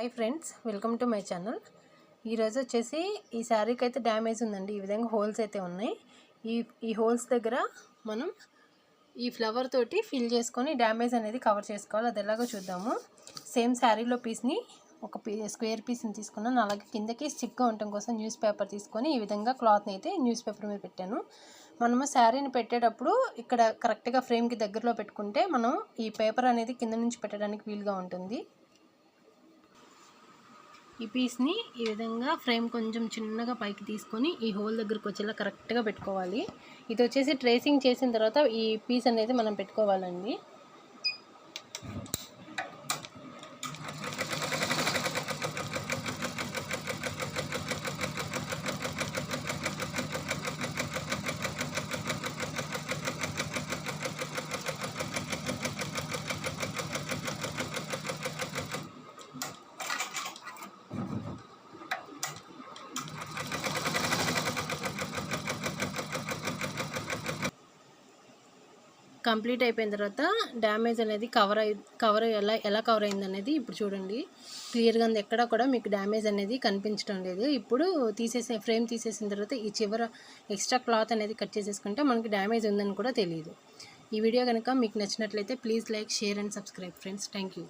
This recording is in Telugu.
Hi friends welcome to my channel. ఈరోజు వచ్చేసి ఈ శారీకి అయితే డ్యామేజ్ ఉందండి. ఈ విధంగా హోల్స్ అయితే ఉన్నాయి. ఈ ఈ హోల్స్ దగ్గర మనం ఈ ఫ్లవర్ తోటి ఫిల్ చేసుకొని డ్యామేజ్ అనేది కవర్ చేసుకోవాలి. అది ఎలాగో చూద్దాము. సేమ్ శారీలో పీస్ని ఒక పీ స్క్వేర్ పీస్ని తీసుకున్నాను. అలాగే కిందకి స్టిక్గా ఉండటం కోసం న్యూస్ పేపర్ తీసుకొని ఈ విధంగా క్లాత్ని అయితే న్యూస్ పేపర్ మీద పెట్టాను. మనము శారీని పెట్టేటప్పుడు ఇక్కడ కరెక్ట్గా ఫ్రేమ్కి దగ్గరలో పెట్టుకుంటే మనం ఈ పేపర్ అనేది కింద నుంచి పెట్టడానికి వీలుగా ఉంటుంది. ఈ పీస్ని ఈ విధంగా ఫ్రేమ్ కొంచెం చిన్నగా పైకి తీసుకొని ఈ హోల్ దగ్గరకు వచ్చేలా కరెక్ట్గా పెట్టుకోవాలి. ఇది వచ్చేసి ట్రేసింగ్ చేసిన తర్వాత ఈ పీస్ అనేది మనం పెట్టుకోవాలండి. కంప్లీట్ అయిపోయిన తర్వాత డ్యామేజ్ అనేది కవర్ అయి కవర్ ఎలా ఎలా కవర్ అయింది అనేది ఇప్పుడు చూడండి. క్లియర్గా ఉంది. ఎక్కడ కూడా మీకు డ్యామేజ్ అనేది కనిపించడం లేదు. ఇప్పుడు తీసేసే ఫ్రేమ్ తీసేసిన తర్వాత ఈ చివర ఎక్స్ట్రా క్లాత్ అనేది కట్ చేసేసుకుంటే మనకి డ్యామేజ్ ఉందని కూడా తెలియదు ఈ వీడియో కనుక మీకు నచ్చినట్లయితే please like share and subscribe friends. Thank you.